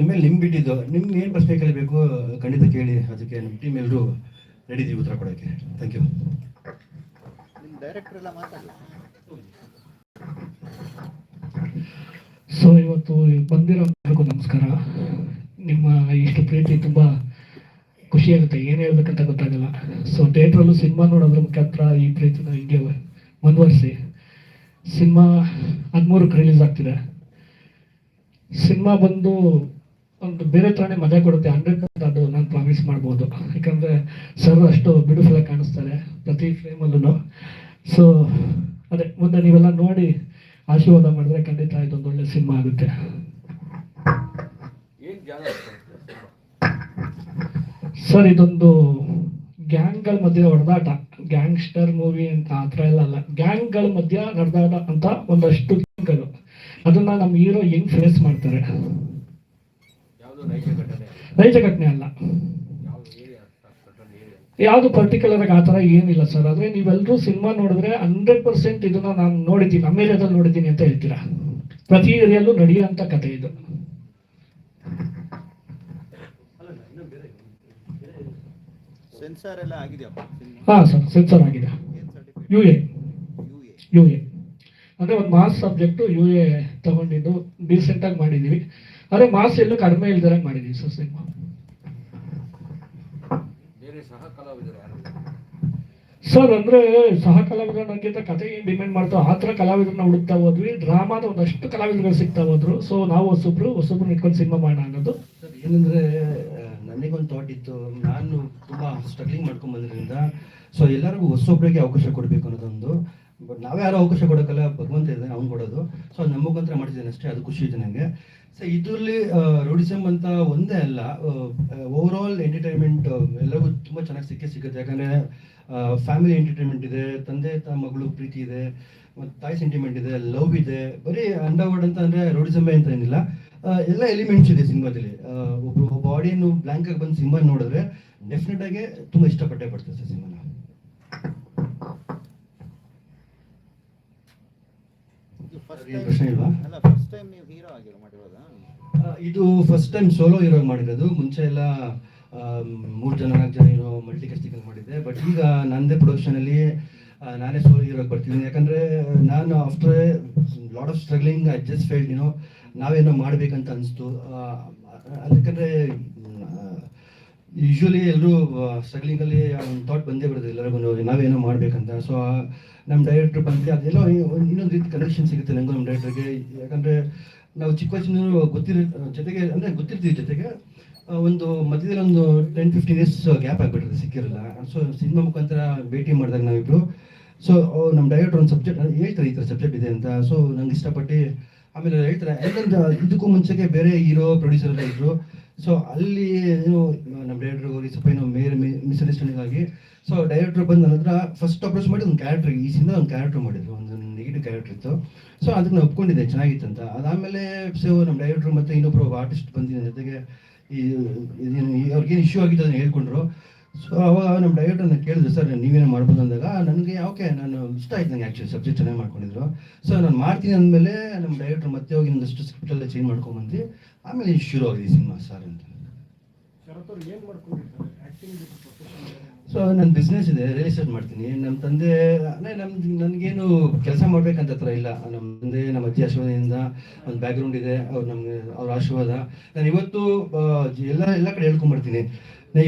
ನಿಮ್ಮ ಮೇಲೆ ನಿಮ್ಗೆ ಬಿಟ್ಟಿದ್ದು. ನಿಮ್ಗೆ ಏನು ಪ್ರಶ್ನೆ ಕೇಳಬೇಕು? ಖಂಡಿತ ಕೇಳಿ. ಅದಕ್ಕೆ ನಮ್ಮ ಟೀಮ್ ಎಲ್ಲರೂ ರೆಡಿ ಇದೀವಿ ಉತ್ತರ ಕೊಡೋಕ್ಕೆ. ಥ್ಯಾಂಕ್ ಯು ಸೊ ಇವತ್ತು ಬಂದಿರೋ ಎಲ್ಲರಿಗೂ ನಮಸ್ಕಾರ. ನಿಮ್ಮ ಇಷ್ಟು ಪ್ರೀತಿ ತುಂಬ ಖುಷಿಯಾಗುತ್ತೆ ಏನು ಹೇಳ್ಬೇಕಂತ ಗೊತ್ತಾಗಲ್ಲ. ಸೊ ಥಿಯೇಟ್ರಲ್ಲೂ ಸಿನಿಮಾ ನೋಡೋದ್ರ ಮುಖ್ಯತ್ರ ಈ ಪ್ರೀತಿನ ಹಿಂಗೆ ಮುಂದುವರಿಸಿ. ಸಿನಿಮಾ ಹದಿಮೂರಕ್ಕೆ ರಿಲೀಸ್ ಆಗ್ತಿದೆ. ಸಿನಿಮಾ ಬಂದು ಒಂದು ಬೇರೆ ಥರನೇ ಮಜಾ ಕೊಡುತ್ತೆ ಹಂಡ್ರೆಡ್ ಪರ್ಸೆಂಟ್ ಅದು ನಾನು ಪ್ರಾಮಿಸ್ ಮಾಡ್ಬೋದು. ಯಾಕಂದರೆ ಸರ್ ಅಷ್ಟು ಬ್ಯೂಟಿಫುಲ್ ಆಗಿ ಕಾಣಿಸ್ತಾರೆ ಪ್ರತಿ ಫ್ರೇಮಲ್ಲೂ ಸೊ ಅದೇ ಮುಂದೆ ನೀವೆಲ್ಲ ನೋಡಿ ಆಶೀರ್ವಾದ ಮಾಡಿದ್ರೆ ಖಂಡಿತ ಇದೊಂದು ಒಳ್ಳೆ ಸಿನಿಮಾ ಆಗುತ್ತೆ. ಸರ್ ಇದೊಂದು ಗ್ಯಾಂಗ್ಗಳ ಮಧ್ಯೆ ಹೊಡೆದಾಟ. ಗ್ಯಾಂಗ್ಸ್ಟರ್ ಮೂವಿ ಅಂತ ಆ ಥರ ಎಲ್ಲ ಅಲ್ಲ. ಗ್ಯಾಂಗ್ಗಳ ಮಧ್ಯ ನಡೆದಾಟ ಅಂತ ಒಂದಷ್ಟು ಗ್ಯಾಂಗ್ಗಳು. ಅದನ್ನ ನಮ್ಮ ಹೀರೋ ಹೆಂಗ್ ಫೇಸ್ ಮಾಡ್ತಾರೆ? ನೈಜ ಘಟನೆ ಅಲ್ಲ. ಯಾವುದು ಪರ್ಟಿಕ್ಯುಲರ್ ಆಗಿ ಆ ಥರ ಏನಿಲ್ಲ ಸರ್. ಆದರೆ ನೀವೆಲ್ಲರೂ ಸಿನಿಮಾ ನೋಡಿದ್ರೆ ಹಂಡ್ರೆಡ್ ಪರ್ಸೆಂಟ್ ಇದನ್ನ ನಾನು ನೋಡಿದ್ದೀನಿ ನಮ್ಮ ಏರಿಯಾದಲ್ಲಿ ನೋಡಿದ್ದೀನಿ ಅಂತ ಹೇಳ್ತೀರಾ? ಪ್ರತಿ ಏರಿಯಲ್ಲೂ ನಡೆಯುವಂಥ ಕಥೆ ಇದು. ಹಾಂ ಸರ್ ಸೆನ್ಸರ್ ಆಗಿದೆ. U A. U A. ಅಂದರೆ ಒಂದು ಮಾಸ್ ಸಬ್ಜೆಕ್ಟು ಯು ಎ ತಗೊಂಡಿದ್ದು ಡೀಸೆಂಟಾಗಿ ಮಾಡಿದ್ದೀವಿ ಆದರೆ ಮಾಸ್ ಎಲ್ಲೂ ಕಡಿಮೆ ಇಲ್ದಿರ ಮಾಡಿದೀವಿ ಸರ್ ಸಿನಿಮಾ. ಅಂದ್ರೆ ಸಹ ಕಲಾವಿದರು ಯಾರು? ಸರ್ ಅಂದರೆ ಸಹ ಕಲಾವಿದರಿಗಿಂತ ಕತೆ ಏನು ಡಿಮ್ಯಾಂಡ್ ಮಾಡ್ತೋ ಆ ಥರ ಕಲಾವಿದರನ್ನ ಹುಡುಕ್ತಾ ಹೋದ್ವಿ. ಡ್ರಾಮಾದ ಒಂದಷ್ಟು ಕಲಾವಿದರುಗಳು ಸಿಗ್ತಾ ಹೋದ್ರು. ಸೊ ನಾವು ಹೊಸೊಬ್ರು ಹೊಸೊಬ್ರು ಇಟ್ಕೊಂಡು ಸಿನಿಮಾ ಮಾಡೋಣ ಅನ್ನೋದು. ಸರ್ ಏನಂದ್ರೆ ನನಗೊಂದು ಥಾಟ್ ಇತ್ತು. ನಾನು ತುಂಬ ಸ್ಟ್ರಗ್ಲಿಂಗ್ ಮಾಡ್ಕೊಂಡ್ ಬಂದ್ರಿಂದ ಸೊ ಎಲ್ಲರಿಗೂ ಹೊಸೊಬ್ರಿಗೆ ಅವಕಾಶ ಕೊಡಬೇಕು ಅನ್ನೋದೊಂದು. ಬಟ್ ನಾವೇ ಯಾರು ಅವಕಾಶ ಕೊಡೋಕ್ಕಲ್ಲ ಭಗವಂತ ಇದ್ದಾನೆ ಅವ್ನು ಕೊಡೋದು. ಸೊ ಅದು ನಮಗೋಸ್ಕರ ಮಾಡಿದ್ದೇನೆ ಅಷ್ಟೇ. ಅದು ಖುಷಿ ಇದೆ ನನಗೆ ಇದರಲ್ಲಿ ರೋಡಿಸಮ್ ಅಂತ ಒಂದೇ ಅಲ್ಲ. ಓವರ್ ಆಲ್ ಎಂಟರ್ಟೈನ್ಮೆಂಟ್ ಎಲ್ಲರಿಗೂ ತುಂಬ ಚೆನ್ನಾಗಿ ಸಿಕ್ಕೇ ಸಿಗುತ್ತೆ. ಯಾಕಂದರೆ ಫ್ಯಾಮಿಲಿ ಎಂಟರ್ಟೈನ್ಮೆಂಟ್ ಇದೆ, ತಂದೆ, ತ, ಮಗಳು ಪ್ರೀತಿ ಇದೆ, ಮತ್ತು ತಾಯಿ ಸೆಂಟಿಮೆಂಟ್ ಇದೆ ಲವ್ ಇದೆ. ಬರೀ ಅಂಡರ್ವರ್ಡ್ ಅಂತ ಅಂದರೆ ರೋಡಿಸಮೇ ಅಂತ ಏನಿಲ್ಲ. ಎಲ್ಲ ಎಲಿಮೆಂಟ್ಸ್ ಇದೆ ಸಿನಿಮಾದಲ್ಲಿ. ಒಬ್ಬರು ಒಬ್ಬ ಆಡಿಯನ್ನು ಬ್ಲಾಂಕ್ ಆಗಿ ಬಂದು ಸಿನಿಮಾ ನೋಡಿದ್ರೆ ಡೆಫಿನೆಟ್ ಆಗಿ ತುಂಬ ಇಷ್ಟಪಟ್ಟೆ ಪಡ್ತಾರೆ ಸರ್ ಸಿನಿಮಾನ. ಇದು ಫಸ್ಟ್? ಅಲ್ಲ ಟೈಮ್ ನೀವು ಹೀರೋ ಆಗಿರೋ ಮಾಡಿರೋದಾ ಇದು ಫಸ್ಟ್ ಟೈಮ್ ಸೋಲೋ ಹೀರೋ ಮಾಡಿರೋದು. ಮುಂಚೆ ಎಲ್ಲ ಮೂರು ಜನ ನಾಲ್ಕು ಜನ ಇರೋ ಮಲ್ಟಿ ಕಾಸ್ಟಿಂಗ್ ಮಾಡಿದ್ದೆ. ಬಟ್ ಈಗ ನಂದೇ ಪ್ರೊಡಕ್ಷನಲ್ಲಿ ನಾನೇ ಸೋಲೋ ಹೀರೋ ಬರ್ತಿದ್ದೀನಿ. ಯಾಕಂದರೆ ನಾನು after lot of struggling adjust just failed ಏನೋ ನಾವೇನೋ ಮಾಡಬೇಕಂತ ಅನಿಸ್ತು. ಯಾಕಂದರೆ ಯೂಶ್ವಲಿ ಎಲ್ಲರೂ ಸ್ಟ್ರಗ್ಲಿಂಗಲ್ಲಿ ಒಂದು ಥಾಟ್ ಬಂದೇ ಬರೋದು ಎಲ್ಲರಿಗೂ ನಾವೇನೋ ಮಾಡಬೇಕಂತ. ಸೊ ನಮ್ಮ ಡೈರೆಕ್ಟ್ರ್ ಬಂದರೆ ಅದೆಲ್ಲೋ ಇನ್ನೊಂದು ರೀತಿ ಕನೆಕ್ಷನ್ ಸಿಗುತ್ತೆ ನನಗೂ ನಮ್ಮ ಡೈರೆಕ್ಟ್ರಿಗೆ ಯಾಕಂದರೆ ನಾವು ಚಿಕ್ಕ ವಯಸ್ಸಿನ ಗೊತ್ತಿರ ಜೊತೆಗೆ ಅಂದರೆ ಗೊತ್ತಿರ್ತೀವಿ ಜೊತೆಗೆ ಒಂದು ಮಧ್ಯದಲ್ಲಿ ಒಂದು ಟೆನ್ ಫಿಫ್ಟೀನ್ ಇಯರ್ಸ್ ಗ್ಯಾಪ್ ಆಗಿಬಿಟ್ಟಿದೆ, ಸಿಕ್ಕಿರಲ್ಲ. ಸೊ ಸಿನಿಮಾ ಮುಖಾಂತರ ಭೇಟಿ ಮಾಡಿದಾಗ ನಾವಿಬ್ರು ಸೊ ನಮ್ಮ ಡೈರೆಕ್ಟ್ರ್ ಒಂದು ಸಬ್ಜೆಕ್ಟ್ ಹೇಳ್ತಾರೆ ಈ ಥರ ಸಬ್ಜೆಕ್ಟ್ ಇದೆ ಅಂತ. ಸೊ ನಂಗೆ ಇಷ್ಟಪಟ್ಟು ಆಮೇಲೆ ಹೇಳ್ತಾರೆ ಯಾಕಂದ್ರೆ ಇದಕ್ಕೂ ಮುಂಚೆಗೆ ಬೇರೆ ಹೀರೋ ಪ್ರೊಡ್ಯೂಸರ್ ಎಲ್ಲ ಇದ್ರು. ಸೊ ಅಲ್ಲಿ ಏನು ನಮ್ಮ ಡೈರೆಕ್ಟರ್ ಹೋಗಿ ಸ್ವಲ್ಪ ಏನೋ ಮೇರೆ ಮಿಸ್ಅಂಡರ್ಸ್ಟ್ಯಾಂಡಿಂಗ್ ಆಗಿ ಸೊ ಡೈರೆಕ್ಟರ್ ಬಂದು ನನ್ನ ಹತ್ರ ಫಸ್ಟ್ ಅಪ್ರೋಚ್ ಮಾಡಿ ಒಂದು ಕ್ಯಾರೆಕ್ಟರ್ ಈ ಸಿನಿಮಾ ಒಂದು ಕ್ಯಾರೆಕ್ಟರ್ ಮಾಡಿದ್ರು, ಒಂದು ನೆಗೆಟಿವ್ ಕ್ಯಾರೆಕ್ಟರ್ ಇತ್ತು. ಸೊ ಅದಕ್ಕೆ ನಾನು ಒಪ್ಕೊಂಡಿದ್ದೆ, ಚೆನ್ನಾಗಿತ್ತು ಅಂತ. ಅದಾದಮೇಲೆ ಸೊ ನಮ್ಮ ಡೈರೆಕ್ಟರ್ ಮತ್ತು ಇನ್ನೊಬ್ಬರು ಆರ್ಟಿಸ್ಟ್ ಬಂದು ನನ್ನ ಜೊತೆಗೆ ಈ ಅವ್ರಿಗೇನು ಇಶ್ಯೂ ಆಗಿತ್ತು ಅದನ್ನು ಹೇಳ್ಕೊಂಡ್ರು. ಸೊ ಅವಾಗ ನಮ್ಮ ಡೈರೆಕ್ಟರ್ನ ಕೇಳಿದ್ರು, ಸರ್ ನೀವೇನು ಮಾಡ್ಬೋದು ಅಂದಾಗ, ನನಗೆ ಓಕೆ ನಾನು ಇಷ್ಟ ಆಯ್ತು ನನಗೆ ಆ್ಯಕ್ಚುಲಿ ಸಬ್ಜೆಕ್ಟ್ ಚೆನ್ನಾಗಿ ಮಾಡ್ಕೊಂಡಿದ್ರು. ಸೊ ನಾನು ಮಾಡ್ತೀನಿ ಅಂದಮೇಲೆ ನಮ್ಮ ಡೈರೆಕ್ಟರ್ ಮತ್ತೆ ಹೋಗಿ ಇನ್ನೊಂದಷ್ಟು ಸ್ಕ್ರಿಪ್ಟ್ ಎಲ್ಲ ಚೇಂಜ್ ಮಾಡ್ಕೊಂಬಂದು ಆಮೇಲೆ ಶುರು ಆಗಿದೆ ಸಿನಿಮಾ ಸರ್ ಅಂತ. ಸೊ ನನ್ನ ಬಿಸ್ನೆಸ್ ಇದೆ ರಿಯಲ್ ಮಾಡ್ತೀನಿ. ನಮ್ಮ ತಂದೆ, ಅಂದರೆ ನಮ್ದು ನನಗೇನು ಕೆಲಸ ಮಾಡ್ಬೇಕಂತ ಹತ್ರ ಇಲ್ಲ. ನಮ್ಮ ತಂದೆ, ನಮ್ಮ ಅಜ್ಜಿ ಆಶೀರ್ವಾದದಿಂದ ಒಂದು ಬ್ಯಾಕ್ಗ್ರೌಂಡ್ ಇದೆ, ಅವ್ರು ನಮಗೆ, ಅವ್ರ ಆಶೀರ್ವಾದ. ನಾನು ಇವತ್ತು ಎಲ್ಲ ಎಲ್ಲ ಕಡೆ ಹೇಳ್ಕೊಂಬರ್ತೀನಿ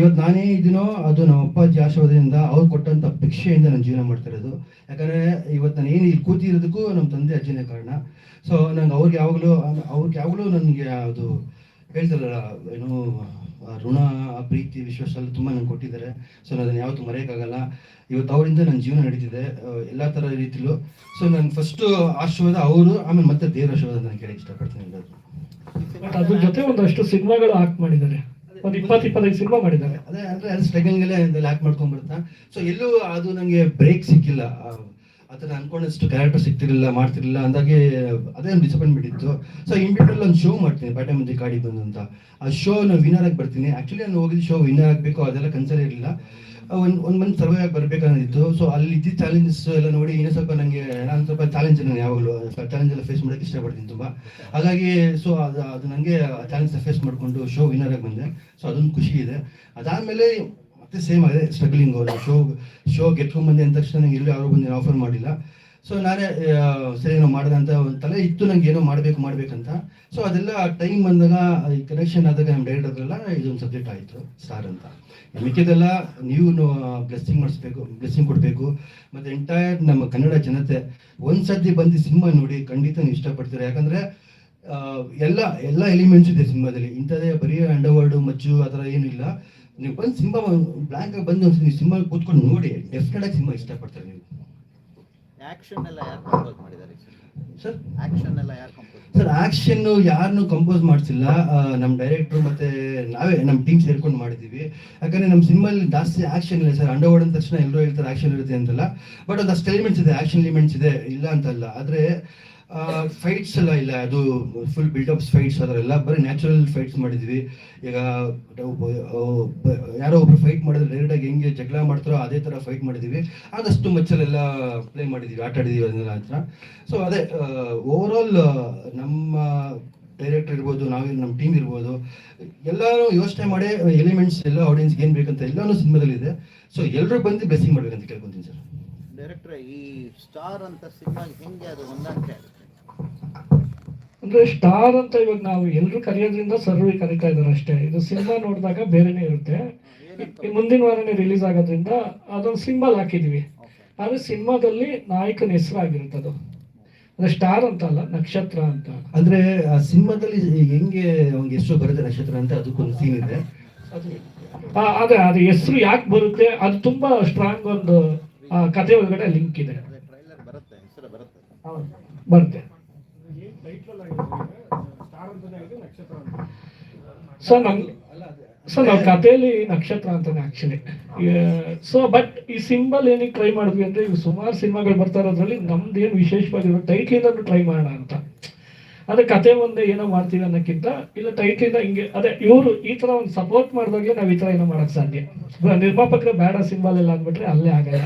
ಇವತ್ತು ನಾನೇ ಇದೀನೋ ಅದು ನಮ್ಮ ಅಪ್ಪಾಜಿ ಆಶೀರ್ವಾದದಿಂದ ಅವ್ರು ಕೊಟ್ಟಂಥ ಭಿಕ್ಷೆಯಿಂದ ನಾನು ಜೀವನ ಮಾಡ್ತಾ ಇರೋದು. ಯಾಕಂದರೆ ಇವತ್ತು ನಾನು ಏನು ಇಲ್ಲಿ ಕೂತಿರೋದಕ್ಕೂ ನಮ್ಮ ತಂದೆ ಅಜ್ಜಿನೇ ಕಾರಣ. ಸೊ ನಂಗೆ ಅವ್ರಿಗೆ ಯಾವಾಗಲೂ ಅವ್ರಿಗೆ ಯಾವಾಗಲೂ ನನಗೆ ಅದು ಹೇಳ್ತಾರಲ್ಲ ಏನು ಋಣ ಪ್ರೀತಿ ವಿಶ್ವಾಸ ಎಲ್ಲ ತುಂಬ ನಂಗೆ ಕೊಟ್ಟಿದ್ದಾರೆ. ಸೊ ನಾನು ಅದನ್ನು ಯಾವತ್ತೂ ಮರೆಯೋಕ್ಕಾಗಲ್ಲ. ಇವತ್ತು ಅವರಿಂದ ನನ್ನ ಜೀವನ ನಡೀತಿದೆ. ಎಲ್ಲ ಥರ ರೀತಿಲೂ. ಸೊ ನಾನು ಫಸ್ಟು ಆಶೀರ್ವಾದ ಅವರು ಆಮೇಲೆ ಮತ್ತೆ ದೇವರ ಆಶೀರ್ವಾದ ನಾನು ಕೇಳಕ್ಕೆ ಇಷ್ಟಪಡ್ತೀನಿ ಬಟ್ ಅದ್ರ ಜೊತೆ ಒಂದಷ್ಟು ಸಿನಿಮಾಗಳು ಆಕ್ಟ್ ಮಾಡಿದ್ದಾರೆ. ಒಂದು ಇಪ್ಪತ್ತು ಇಪ್ಪತ್ತೈದು ಸಿನಿಮಾ ಮಾಡಿದ್ದಾರೆ. ಅದೇ ಅಂದರೆ ಅದು ಸ್ಟ್ರಗಲ್ಗೆಲ್ಲ ಆ್ಯಕ್ಟ್ ಮಾಡ್ಕೊಂಡ್ಬಿಡ್ತಾ ಸೊ ಎಲ್ಲೂ ಅದು ನನಗೆ ಬ್ರೇಕ್ ಸಿಕ್ಕಿಲ್ಲ. ಥರ ಅನ್ಕೊಂಡಷ್ಟು ಕ್ಯಾರೆಕ್ಟರ್ ಸಿಗ್ತಿರಲಿಲ್ಲ, ಮಾಡ್ತಿರಲಿಲ್ಲ ಅಂದಾಗೆ ಅದೇ ಒಂದು ಡಿಸಪಾಯಿಂಟ್ಮೆಂಟ್ ಇತ್ತು ಸೊ ಇಂಡಿವಿಜುವಲ್ ಒಂದು ಶೋ ಮಾಡ್ತೀನಿ ಬಾಟೆ ಮುಂದೆ ಕಾಡಿ ಬಂದು ಅಂತ. ಆ ಶೋ ನಾನು ವಿನರ್ ಆಗಿ ಬರ್ತೀನಿ. ಆ್ಯಕ್ಚುಲಿ ನಾನು ಹೋಗಿದ್ದು ಶೋ ವಿನರ್ ಆಗಬೇಕು, ಅದೆಲ್ಲ ಕನ್ಸರ್ ಇರಲಿಲ್ಲ. ಒಂದು ಒಂದು ಮಂತ್ ಸರ್ವೇ ಆಗಿ ಬರಬೇಕನ್ನೋದಿತ್ತು ಸೊ ಅಲ್ಲಿ ಇದ್ದ ಚಾಲೆಂಜಸ್ ಎಲ್ಲ ನೋಡಿ ಇನ್ನೂ ಸ್ವಲ್ಪ ನನಗೆ ನಾನು ಸ್ವಲ್ಪ ಚಾಲೆಂಜ್ ನಾನು ಯಾವಾಗಲೂ ಚಾಲೆಂಜ್ ಎಲ್ಲ ಫೇಸ್ ಮಾಡೋಕ್ಕೆ ಇಷ್ಟಪಡ್ತೀನಿ ತುಂಬ. ಹಾಗಾಗಿ ಸೊ ಅದು ಅದು ನನಗೆ ಚಾಲೆಂಜ್ ಫೇಸ್ ಮಾಡಿಕೊಂಡು ಶೋ ವಿನರ್ ಆಗಿ ಬಂದೆ. ಸೊ ಅದೊಂದು ಖುಷಿ ಇದೆ. ಅದಾದಮೇಲೆ ಮತ್ತೆ ಸೇಮ್ ಆಗಿದೆ ಸ್ಟ್ರಗ್ಲಿಂಗ್ ಶೋ ಶೋ ಗೆಟ್ಕೊಂಡ್ಬಂದೆ ಅಂದ ತಕ್ಷಣ ನಂಗೆ ಎಲ್ಲೂ ಯಾರೂ ಬಂದು ಆಫರ್ ಮಾಡಿಲ್ಲ. ಸೊ ನಾನೇ ಸರಿ ನಾವು ಮಾಡಿದೆ ಅಂತ ಒಂದು ತಲೆ ಇತ್ತು ನಂಗೆ ಏನೋ ಮಾಡಬೇಕು, ಮಾಡಬೇಕಂತ. ಸೊ ಅದೆಲ್ಲ ಟೈಮ್ ಬಂದಾಗ ಈ ಕನೆಕ್ಷನ್ ಆದಾಗ ನಮ್ಮ ಡೈರೆಕ್ಟರ್ಗೆಲ್ಲ ಇದೊಂದು ಸಬ್ಜೆಕ್ಟ್ ಆಯಿತು ಸ್ಟಾರ್ ಅಂತ. ಮಿಕ್ಕಿದೆಲ್ಲ ನೀವು ಬ್ಲೆಸ್ಸಿಂಗ್ ಮಾಡಿಸ್ಬೇಕು ಬ್ಲೆಸ್ಸಿಂಗ್ ಕೊಡಬೇಕು. ಮತ್ತು ಎಂಟೈರ್ ನಮ್ಮ ಕನ್ನಡ ಜನತೆ ಒಂದು ಸತಿ ಬಂದು ಸಿನಿಮಾ ನೋಡಿ ಖಂಡಿತ ನೀವು ಇಷ್ಟಪಡ್ತೀರಾ. ಯಾಕಂದರೆ ಎಲ್ಲ ಎಲ್ಲ ಎಲಿಮೆಂಟ್ಸ್ ಇದೆ ಸಿನಿಮಾದಲ್ಲಿ. ಇಂಥದ್ದೇ ಬರೀ ಅಂಡರ್ವರ್ಡು ಮಚ್ಚು ಆ ಥರ ಏನಿಲ್ಲ. ನೀವು ಬಂದು ಸಿಂಹ ಬ್ಲಾಂಕ್ ಆಗಿ ಬಂದು ನೀವು ಸಿಂಹ ಕೂತ್ಕೊಂಡು ನೋಡಿ ಡೆಫಿನೆಟ್ ಆಗಿ ಸಿಂಹ ಇಷ್ಟಪಡ್ತಾರೆ ನೀವು. ಆಕ್ಷನ್ ಎಲ್ಲ ಯಾರು ಕಂಪೋಸ್ ಮಾಡಿದ್ದಾರೆ ಸರ್ ಆಕ್ಷನ್ ಎಲ್ಲ ಯಾರು ಕಂಪೋಸ್ ಸರ್ ಆಕ್ಷನ್ ಯಾರನ್ನು ಕಂಪೋಸ್ ಮಾಡಿಸಿಲ್ಲ. ನಮ್ಮ ಡೈರೆಕ್ಟ್ರು ಮತ್ತೆ ನಾವೇ ನಮ್ಮ ಟೀಮ್ ಸೇರ್ಕೊಂಡು ಮಾಡಿದ್ದೀವಿ. ಯಾಕಂದ್ರೆ ನಮ್ಮ ಸಿನಿಮಲ್ಲಿ ಜಾಸ್ತಿ ಆಕ್ಷನ್ ಇಲ್ಲ ಸರ್ ಅಂಡರ್ವರ್ಡ್ ಅಂದ ತಕ್ಷಣ ಎಲ್ಲರೂ ಹೇಳ್ತಾರೆ ಆಕ್ಷನ್ ಇರುತ್ತೆ ಅಂತಲ್ಲ. ಬಟ್ ಅದು ಅಷ್ಟು ಎಲಿಮೆಂಟ್ಸ್ ಇದೆ ಆಕ್ಷನ್ ಎಲಿಮೆಂಟ್ಸ್ ಇದೆ ಇಲ್ಲ ಅಂತಲ್ಲ. ಆದರೆ ಫೈಟ್ಸ್ ಎಲ್ಲ ಇಲ್ಲ. ಅದು ಫುಲ್ ಬಿಲ್ಡಪ್ಸ್ ಫೈಟ್ಸ್ ಅದರೆಲ್ಲ ಬರೀ ನ್ಯಾಚುರಲ್ ಫೈಟ್ಸ್ ಮಾಡಿದ್ವಿ. ಈಗ ಯಾರೋ ಒಬ್ರು ಫೈಟ್ ಮಾಡಿದ್ರೆ ಡೈರೆಕ್ಟಾಗಿ ಹೆಂಗೆ ಜಗಳ ಮಾಡ್ತಾರೋ ಅದೇ ಥರ ಫೈಟ್ ಮಾಡಿದ್ದೀವಿ ಆದಷ್ಟು ಮಚ್ಚಲೆಲ್ಲ ಪ್ಲೇ ಮಾಡಿದ್ದೀವಿ ಆಟ ಆಡಿದ್ದೀವಿ ಅದನ್ನೆಲ್ಲ ಹತ್ರ ಸೊ ಅದೇ ಓವರ್ ಆಲ್ ನಮ್ಮ ಡೈರೆಕ್ಟರ್ ಇರ್ಬೋದು, ನಾವೇ ನಮ್ಮ ಟೀಮ್ ಇರ್ಬೋದು, ಎಲ್ಲರೂ ಯೋಚನೆ ಮಾಡಿ ಎಲಿಮೆಂಟ್ಸ್ ಎಲ್ಲ ಆಡಿಯನ್ಸ್ಗೆ ಏನು ಬೇಕಂತ ಎಲ್ಲನೂ ಸಿನಿಮಾದಲ್ಲಿ ಇದೆ. ಸೊ ಎಲ್ಲರೂ ಬಂದು ಬ್ಲೆಸ್ಸಿಂಗ್ ಮಾಡ್ಬೇಕಂತ ಕೇಳ್ಕೊತೀನಿ ಸರ್. ಡೈರೆಕ್ಟರ್ ಈ ಸ್ಟಾರ್ ಅಂತ ಸಿನಿಮಾ ಹೆಂಗೆ ಅದು ಹೊಂದಾಣಿಕೆ? ಅಂದ್ರೆ ಸ್ಟಾರ್ ಅಂತ ಇವಾಗ ನಾವು ಎಲ್ಲರೂ ಕರೆಯೋದ್ರಿಂದ ಸರ್ವಿ ಕರೀತಾ ಇದ್ದಾರೆ ಅಷ್ಟೇ. ಇದು ಸಿನಿಮಾ ನೋಡಿದಾಗ ಬೇರೆನೇ ಇರುತ್ತೆ. ಈ ಮುಂದಿನ ವಾರನೇ ರಿಲೀಸ್ ಆಗೋದ್ರಿಂದ ಅದೊಂದು ಸಿಂಬಲ್ ಹಾಕಿದೀವಿ ಆದ್ರೆ ಸಿನಿಮಾದಲ್ಲಿ ನಾಯಕನ ಹೆಸರಾಗಿರುತ್ತೆ ಅದು. ಅಂದ್ರೆ ಸ್ಟಾರ್ ಅಂತ ಅಲ್ಲ ನಕ್ಷತ್ರ ಅಂತ. ಅಂದ್ರೆ ಆ ಸಿನಿಮಾದಲ್ಲಿ ಹೆಂಗೆ ಅವ್ನಿಗೆ ಹೆಸರು ಬರುತ್ತೆ ನಕ್ಷತ್ರ ಅಂತ ಅದಕ್ಕೊಂದು ಸೀನ್ ಇದೆ. ಅದು ಆ, ಅದೇ ಹೆಸರು ಯಾಕೆ ಬರುತ್ತೆ ಅದು ತುಂಬಾ ಸ್ಟ್ರಾಂಗ್ ಒಂದು ಕತೆ ಕಥೆ ಒಳಗಡೆ ಲಿಂಕ್ ಇದೆ. ಬರುತ್ತೆ. ಸೊ ನಮ್ ಸೊ ನಾವು ಕಥೆಯಲ್ಲಿ ನಕ್ಷತ್ರ ಅಂತಾನೆ ಆಕ್ಚುಲಿ ಸೊ ಬಟ್ ಈ ಸಿಂಬಲ್ ಏನಕ್ಕೆ ಟ್ರೈ ಮಾಡಿದ್ವಿ ಅಂದ್ರೆ ಈಗ ಸುಮಾರು ಸಿನಿಮಾಗಳು ಬರ್ತಾ ಇರೋದ್ರಲ್ಲಿ ನಮ್ದು ಏನು ವಿಶೇಷವಾಗಿರೋ ಟೈಟ್ಲಿಂದ ಟ್ರೈ ಮಾಡೋಣ ಅಂತ. ಅದೇ ಕತೆ ಒಂದೇ ಏನೋ ಮಾಡ್ತೀವಿ ಅನ್ನೋಕ್ಕಿಂತ, ಇಲ್ಲ ಟೈಟ್ಲಿಂದ ಹಿಂಗೆ, ಅದೇ ಇವರು ಈ ತರ ಒಂದು ಸಪೋರ್ಟ್ ಮಾಡಿದಾಗಲೇ ನಾವು ಈ ತರ ಏನೋ ಮಾಡಕ್ ಸಾಧ್ಯ. ನಿರ್ಮಾಪಕರ ಬೇಡ ಸಿಂಬಲ್ ಎಲ್ಲ ಅಂದ್ಬಿಟ್ರೆ ಅಲ್ಲೇ ಆಗಲ್ಲ.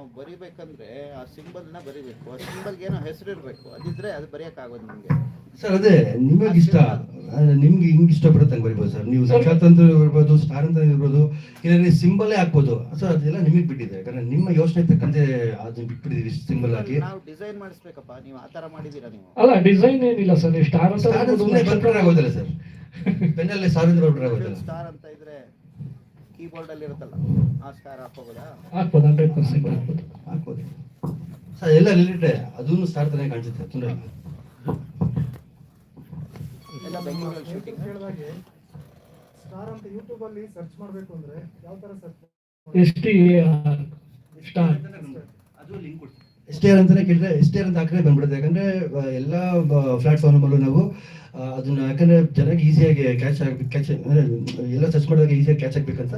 ನಾವು ಬರಿಬೇಕಂದ್ರೆ ಆ ಸಿಂಬಲ್ನ ಬರಿಬೇಕು. ಆ ಸಿಂಬಲ್ಗೆ ಏನೋ ಹೆಸರು ಇರಬೇಕು. ಅದಿದ್ರೆ ಅದು ಬರೆಯೋಕ್ಕಾಗೋದು ನಿಮಗೆ. ಸರ್ ಅದೇ ನಿಮಗೆ ಇಷ್ಟ. ನಿಮ್ಗೆ ಹಿಂಗ್ ಇಷ್ಟ ಬರುತ್ತೆ ಹಂಗೆ ಬರಿಬೋದು ಸರ್. ನೀವು ಸಾಕ್ಷಾತ್ ಅಂತ ಇರ್ಬೋದು ಸ್ಟಾರ್ ಅಂತ ಇರ್ಬೋದು ಇಲ್ಲ ಸಿಂಬಲ್ ಹಾಕ್ಬೋದು. ಸರ್ ಅದೆಲ್ಲ ನಿಮಗೆ ಬಿಟ್ಟಿದೆ. ಯಾಕಂದ್ರೆ ನಿಮ್ಮ ಯೋಚನೆ ತಕ್ಕಂತೆ ಅದನ್ನ ಬಿಟ್ಬಿಟ್ಟಿದೀವಿ ಸಿಂಬಲ್ ಹಾಕಿ. ನಾವು ಡಿಸೈನ್ ಮಾಡಿಸ್ಬೇಕಪ್ಪ. ನೀವು ಆ ಥರ ಮಾಡಿದ್ದೀರಾ ನೀವು? ಅಲ್ಲ ಡಿಸೈನ್ ಏನಿಲ್ಲ ಸರ್. ನೀವು ಸ್ಟಾರ್ ಅಂತ ಸ್ಟಾರ್ ಸುಮ್ಮನೆ ಬರ್ಬಿಟ್ರೆ ಆಗೋದಿಲ್ಲ ಸರ್? ಪೆನ್ನಲ್ಲಿ ಸಾವಿರ ಬರ್ಬಿಟ್ರೆ ಆಗೋದಿಲ್ಲ ಸ್ಟಾರ್ ಅಂತ ಇದ್ರೆ ಕೀಬೋರ್ಡ್ ಅಲ್ಲಿ ಇರುತ್ತಲ್ಲ ಆ ಸ್ಟಾರ್ ಹಾಕೋಬೋದಾ? ಹಾಕ್ಬೋದು ಹಂಡ್ರೆಡ್ ಪರ್ಸೆಂಟ್ ಹಾಕ್ಬೋದು. ಹಾಕ್ಬೋದು. ಸರ್ ಎಲ್ಲ ರಿಲೇಟೆಡ್ ಅದೂ ಸ್ಟಾರ್ ತಾನೇ ಕಾಣಿಸುತ್ತೆ ತೊಂದರೆ ಇಲ್ಲ. ಎಲ್ಲ ಬೆಂಗಳೂರಲ್ಲಿ ಶೂಟಿಂಗ್ ಹೇಳಿದಾಗೆ ಸ್ಟಾರ್ ಅಂತ ಯೂಟ್ಯೂಬ್ ಅಲ್ಲಿ ಸರ್ಚ್ ಮಾಡಬೇಕು ಅಂದ್ರೆ ಯಾವ ತರ ಸರ್ಚ್ ಎಸ್ ಟಿ ಅದು ಲಿಂಕ್ ಟಿ ಆರ್ ಅಂತಲೇ ಕೇಳಿದ್ರೆ ಎಷ್ಟೇ ಅಂತ ಹಾಕಿದ್ರೆ ಬಂದ್ಬಿಡುತ್ತೆ. ಯಾಕಂದ್ರೆ ಎಲ್ಲ ಪ್ಲಾಟ್ಫಾರ್ಮ್ ಅಲ್ಲೂ ನಾವು ಅದನ್ನ ಯಾಕಂದ್ರೆ ಜನಕ್ಕೆ ಈಸಿಯಾಗಿ ಕ್ಯಾಚ್ ಆಗಿ ಕ್ಯಾಚ್ ಅಂದ್ರೆ ಎಲ್ಲ ಸರ್ಚ್ ಮಾಡಿದಾಗ ಈಸಿಯಾಗಿ ಕ್ಯಾಚ್ ಆಗ್ಬೇಕಂತ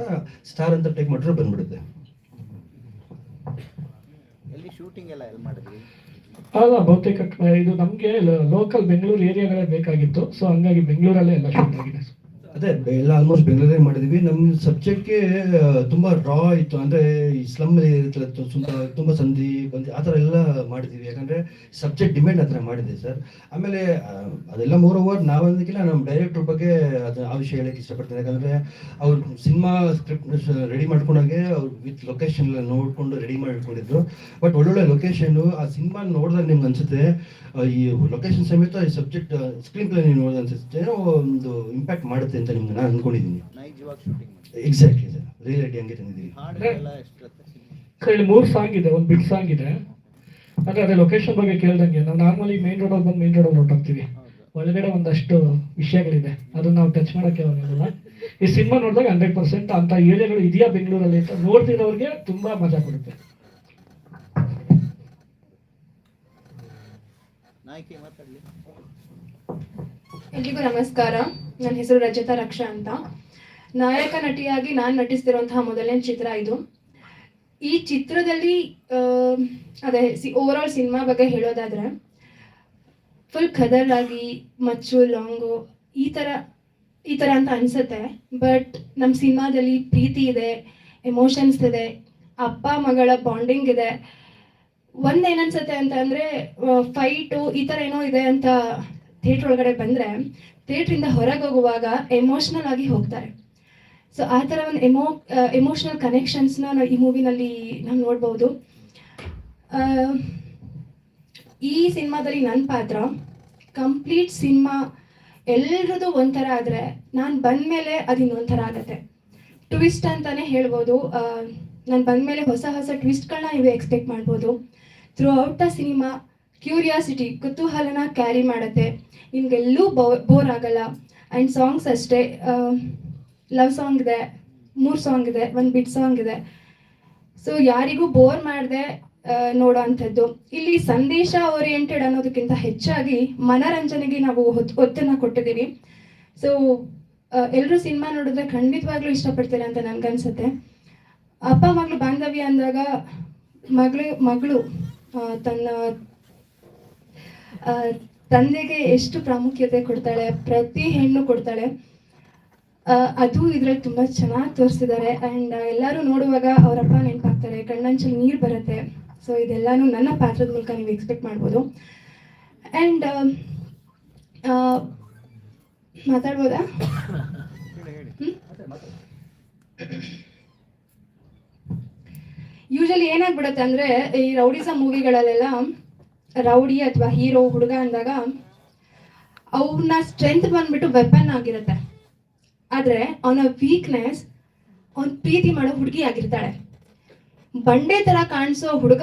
ಸ್ಟಾರ್ ಅಂತ ಟೈಪ್ ಮಾಡಿದ್ರೆ ಬಂದ್ಬಿಡುತ್ತೆ. ಎಲ್ಲಿ ಶೂಟಿಂಗ್ ಎಲ್ಲ ಎಲ್ಲಿ ಮಾಡಿದ್ರಿ? ಅಲ್ಲ ಬಹುತೇಕ ಇದು ನಮಗೆ ಲೋಕಲ್ ಬೆಂಗಳೂರು ಏರಿಯಾಗಳೇ ಬೇಕಾಗಿತ್ತು. ಸೊ ಹಂಗಾಗಿ ಬೆಂಗಳೂರಲ್ಲೇ ಎಲ್ಲ ಶೂಟ್ ಆಗಿದೆ. ಅದೇ, ಎಲ್ಲ ಆಲ್ಮೋಸ್ಟ್ ಬೆಂಗಳೂರೇ ಮಾಡಿದ್ವಿ. ನಮ್ಮ ಸಬ್ಜೆಕ್ಟ್ಗೆ ತುಂಬ ರಾ ಇತ್ತು. ಅಂದರೆ ಈ ಸ್ಲಮ್ ಇತ್ತು ತುಂಬ ಸಂಧಿ ಬಂದು ಆ ಥರ ಎಲ್ಲ ಮಾಡಿದ್ದೀವಿ ಯಾಕಂದರೆ ಸಬ್ಜೆಕ್ಟ್ ಡಿಮ್ಯಾಂಡ್ ಆ ಥರ ಮಾಡಿದೆ ಸರ್. ಆಮೇಲೆ ಅದೆಲ್ಲ ಮೂರ್ ಓವರ್ ನಾವು ಅಂದಕ್ಕಿಲ್ಲ ನಮ್ಮ ಡೈರೆಕ್ಟ್ರ್ ಬಗ್ಗೆ ಅದು, ಆ ವಿಷಯ ಹೇಳಕ್ಕೆ ಇಷ್ಟಪಡ್ತೀನಿ. ಯಾಕಂದರೆ ಅವ್ರು ಸಿನಿಮಾ ಸ್ಕ್ರಿಪ್ಟ್ ರೆಡಿ ಮಾಡ್ಕೊಂಡಾಗೆ ಅವ್ರು ವಿತ್ ಲೊಕೇಶನ್ ಎಲ್ಲ ನೋಡಿಕೊಂಡು ರೆಡಿ ಮಾಡ್ಕೊಂಡಿದ್ರು. ಬಟ್ ಒಳ್ಳೊಳ್ಳೆ ಲೊಕೇಶನ್ನು ಆ ಸಿನಿಮಾ ನೋಡಿದಾಗ ನಿಮ್ಗೆ ಅನಿಸುತ್ತೆ ಈ ಲೊಕೇಶನ್ ಸಮೇತ ಈ ಸಬ್ಜೆಕ್ಟ್ ಸ್ಕ್ರೀನ್ ಪ್ಲೇ ನೀವು ನೋಡಿದ ಅನ್ಸುತ್ತೆ. ಏನೋ ಒಂದು ಇಂಪ್ಯಾಕ್ಟ್ ಮಾಡುತ್ತೆ. ಅಂತ ನಿಮ್ಗೆ ನಾನು ಮಾಡಿ ಎಕ್ಸಾಕ್ಟ್ಲಿ ಸರ್ ರಿಯಾಲಿಟಿ ಹಂಗೆ ಇಲ್ಲಿ ಮೂರು ಸಾಂಗ್ ಇದೆ ಒಂದು ಬಿಟ್ ಸಾಂಗ್ ಇದೆ. ಅಂದ್ರೆ ಅದೇ ಲೊಕೇಶನ್ ಬಗ್ಗೆ ಕೇಳ್ದಂಗೆ ನಾವು ನಾರ್ಮಲಿ ಮೇನ್ ರೋಡ್ ಬಂದು ಮೇನ್ ರೋಡ್ ಹೊರಟೋಗ್ತೀವಿ. ಹೋಗ್ತೀವಿ ಒಳಗಡೆ ಒಂದಷ್ಟು ವಿಷಯಗಳಿದೆ. ಅದನ್ನ ನಾವು ಟಚ್ ಮಾಡೋಕ್ಕೆ ಆಗಲ್ಲ ಈ ಸಿನಿಮಾ ನೋಡಿದಾಗ ಹಂಡ್ರೆಡ್ ಪರ್ಸೆಂಟ್ ಅಂತ ಏರಿಯಾಗಳು ಇದೆಯಾ ಬೆಂಗಳೂರಲ್ಲಿ ಅಂತ ನೋಡ್ತಿರೋರಿಗೆ ತುಂಬಾ ಮಜಾ ಕೊಡುತ್ತೆ. ಎಲ್ರಿಗೂ ನಮಸ್ಕಾರ. ನನ್ನ ಹೆಸರು ರಜತಾ ರಕ್ಷಾ ಅಂತ. ನಾಯಕ ನಟಿಯಾಗಿ ನಾನು ನಟಿಸ್ತಿರುವಂತಹ ಮೊದಲನೇ ಚಿತ್ರ ಇದು. ಈ ಚಿತ್ರದಲ್ಲಿ ಅದೇ, ಸಿ ಓವರ್ ಆಲ್ ಸಿನಿಮಾ ಬಗ್ಗೆ ಹೇಳೋದಾದ್ರೆ ಫುಲ್ ಖದರ್ ಆಗಿ ಮಚ್ಚು ಲಾಂಗು ಈ ಥರ ಈ ಥರ ಅಂತ ಅನ್ಸುತ್ತೆ. ಬಟ್ ನಮ್ಮ ಸಿನಿಮಾದಲ್ಲಿ ಪ್ರೀತಿ ಇದೆ ಎಮೋಷನ್ಸ್ ಇದೆ, ಅಪ್ಪ, ಮಗಳ ಬಾಂಡಿಂಗ್ ಇದೆ. ಒಂದ್ ಏನನ್ಸುತ್ತೆ ಅಂತ ಅಂದರೆ ಫೈಟು ಈ ಥರ ಏನೋ ಇದೆ ಅಂತ ಥಿಯೇಟ್ರ್ ಒಳಗಡೆ ಬಂದ್ರೆ ಥಿಯೇಟ್ರಿಂದ ಹೊರಗೆ ಹೋಗುವಾಗ ಎಮೋಷ್ನಲ್ ಆಗಿ ಹೋಗ್ತಾರೆ. ಸೊ ಆ ಥರ ಒಂದು ಎಮೋ ಎಮೋಷ್ನಲ್ ಕನೆಕ್ಷನ್ಸ್ನ ನಾವು ಈ ಮೂವಿನಲ್ಲಿ ನಾವು ನೋಡ್ಬೋದು. ಈ ಸಿನಿಮಾದಲ್ಲಿ ನನ್ನ ಪಾತ್ರ ಕಂಪ್ಲೀಟ್ ಸಿನಿಮಾ ಎಲ್ರದ್ದು ಒಂಥರ ಆದರೆ ನಾನು ಬಂದಮೇಲೆ ಅದು ಇನ್ನೊಂಥರ ಆಗುತ್ತೆ. ಟ್ವಿಸ್ಟ್ ಅಂತಾನೆ ಹೇಳ್ಬೋದು. ನಾನು ಬಂದಮೇಲೆ ಹೊಸ ಹೊಸ ಟ್ವಿಸ್ಟ್ಗಳನ್ನ ನೀವು ಎಕ್ಸ್ಪೆಕ್ಟ್ ಮಾಡ್ಬೋದು. Throughout the cinema curiosity ಕುತೂಹಲನ ಕ್ಯಾರಿ ಮಾಡುತ್ತೆ. ನಿಮ್ಗೆಲ್ಲೂ ಬೋರ್ ಆಗಲ್ಲ. ಆ್ಯಂಡ್ ಸಾಂಗ್ಸ್ ಅಷ್ಟೇ ಲವ್ ಸಾಂಗ್ ಇದೆ, ಮೂರು ಸಾಂಗ್ ಇದೆ, ಒಂದು ಬಿಟ್ ಸಾಂಗ್ ಇದೆ. ಸೊ ಯಾರಿಗೂ ಬೋರ್ ಮಾಡದೆ ನೋಡೋ ಅಂಥದ್ದು. ಇಲ್ಲಿ ಸಂದೇಶ ಓರಿಯೆಂಟೆಡ್ ಅನ್ನೋದಕ್ಕಿಂತ ಹೆಚ್ಚಾಗಿ ಮನರಂಜನೆಗೆ ನಾವು ಹೊತ್ತು ಒತ್ತನ್ನು ಕೊಟ್ಟಿದ್ದೀವಿ. ಸೊ ಎಲ್ಲರೂ ಸಿನಿಮಾ ನೋಡಿದ್ರೆ ಖಂಡಿತವಾಗ್ಲೂ ಇಷ್ಟಪಡ್ತಾರೆ ಅಂತ ನನ್ಗನ್ಸುತ್ತೆ. ಅಪ್ಪ, ಮಗಳು, ಬಾಂಧವ್ಯ ಅಂದಾಗ ಮಗಳು ಮಗಳು ತನ್ನ ತಂದೆಗೆ ಎಷ್ಟು ಪ್ರಾಮುಖ್ಯತೆ ಕೊಡ್ತಾಳೆ, ಪ್ರತಿ ಹೆಣ್ಣು ಕೊಡ್ತಾಳೆ ಅದು ಇದ್ರಲ್ಲಿ ತುಂಬಾ ಚೆನ್ನಾಗಿ ತೋರಿಸಿದ್ದಾರೆ. ಅಂಡ್ ಎಲ್ಲರೂ ನೋಡುವಾಗ ಅವರಪ್ಪ ನೆನಪಾಗ್ತಾರೆ ಕಣ್ಣಂಚಲ್ಲಿ ನೀರು ಬರುತ್ತೆ. ಸೊ ಇದೆಲ್ಲಾನು ನನ್ನ ಪಾತ್ರದ ಮೂಲಕ ನೀವು ಎಕ್ಸ್ಪೆಕ್ಟ್ ಮಾಡ್ಬೋದು. ಅಂಡ್ ಮಾತಾಡ್ಬೋದಾ? ಯೂಶಲಿ ಏನಾಗ್ಬಿಡತ್ತೆ ಅಂದ್ರೆ ಈ ರೌಡಿಸಮ್ ಮೂವಿಗಳಲ್ಲೆಲ್ಲ ರೌಡಿ ಅಥವಾ ಹೀರೋ ಹುಡುಗ ಅಂದಾಗ ಅವನ ಸ್ಟ್ರೆಂತ್ ಬಂದ್ಬಿಟ್ಟು ವೆಪನ್ ಆಗಿರುತ್ತೆ. ಆದರೆ ಅವನ ವೀಕ್ನೆಸ್ ಅವನ ಪ್ರೀತಿ ಮಾಡೋ ಹುಡುಗಿ ಆಗಿರ್ತಾಳೆ. ಬಂಡೆ ತರ ಕಾಣಿಸೋ ಹುಡುಗ